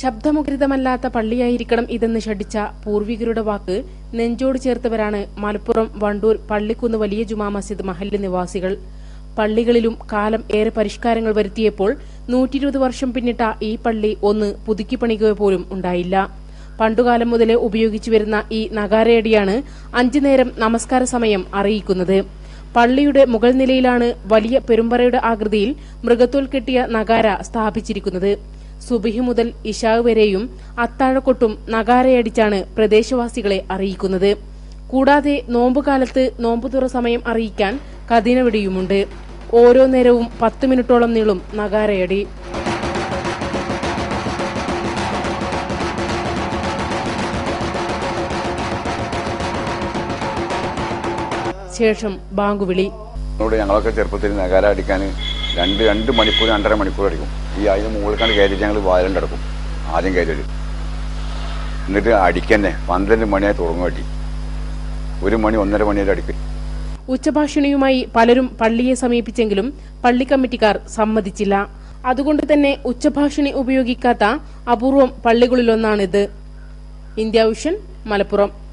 ശബ്ദമുഖരിതമല്ലാത്ത പള്ളിയായിരിക്കണം ഇതെന്ന് ശഠിച്ച പൂർവികരുടെ വാക്ക് നെഞ്ചോട് ചേർത്തവരാണ് മലപ്പുറം വണ്ടൂർ പള്ളിക്കുന്ന് വലിയ ജുമാ മസ്ജിദ് മഹല്ല് നിവാസികൾ. പള്ളികളിലും കാലം ഏറെ പരിഷ്കാരങ്ങൾ വരുത്തിയപ്പോൾ നൂറ്റിരുപത് വർഷം പിന്നിട്ട ഈ പള്ളി ഒന്ന് പുതുക്കി പണിക്കുക പോലും ഉണ്ടായില്ല. പണ്ടുകാലം മുതലേ ഉപയോഗിച്ചു വരുന്ന ഈ നഗാരയടിയാണ് അഞ്ചു നേരം നമസ്കാര സമയം അറിയിക്കുന്നത്. പള്ളിയുടെ മുകൾ നിലയിലാണ് വലിയ പെരുമ്പറയുടെ ആകൃതിയിൽ മൃഗത്തോൽ കെട്ടിയ നഗാര സ്ഥാപിച്ചിരിക്കുന്നത്. സുബിഹി മുതൽ ഇഷാവ് വരെയും അത്താഴക്കൊട്ടും നഗാരയടിച്ചാണ് പ്രദേശവാസികളെ അറിയിക്കുന്നത്. കൂടാതെ നോമ്പുകാലത്ത് നോമ്പുതുറ സമയം അറിയിക്കാൻ കതിനവിടിയുമുണ്ട് ഓരോ നേരവും പത്ത് മിനിറ്റോളം നീളും നഗാരയടി. ശേഷം ബാങ്കുവിളി. ഞങ്ങളൊക്കെ ചെറുപ്പത്തിൽ നഗാര അടിക്കാൻ രണ്ട് രണ്ട് മണിക്കൂർ രണ്ടര മണിക്കൂർ അടിക്കും ഈ അതിന് മുകളിൽ കണ്ട് കയറ്റി ഞങ്ങൾ വായലുണ്ട് അടക്കും. ആദ്യം കയറ്റി വരും. എന്നിട്ട് അടിക്കന്നെ പന്ത്രണ്ട് മണിയായി തുടങ്ങും അടി. ഒരു മണി ഒന്നര മണിയായി അടിക്കും. ഉച്ചഭാഷിണിയുമായി പലരും പള്ളിയെ സമീപിച്ചെങ്കിലും പള്ളി കമ്മിറ്റിക്കാർ സമ്മതിച്ചില്ല. അതുകൊണ്ട് തന്നെ ഉച്ചഭാഷണി ഉപയോഗിക്കാത്ത അപൂർവം പള്ളികളിലൊന്നാണിത്. India vision Malappuram.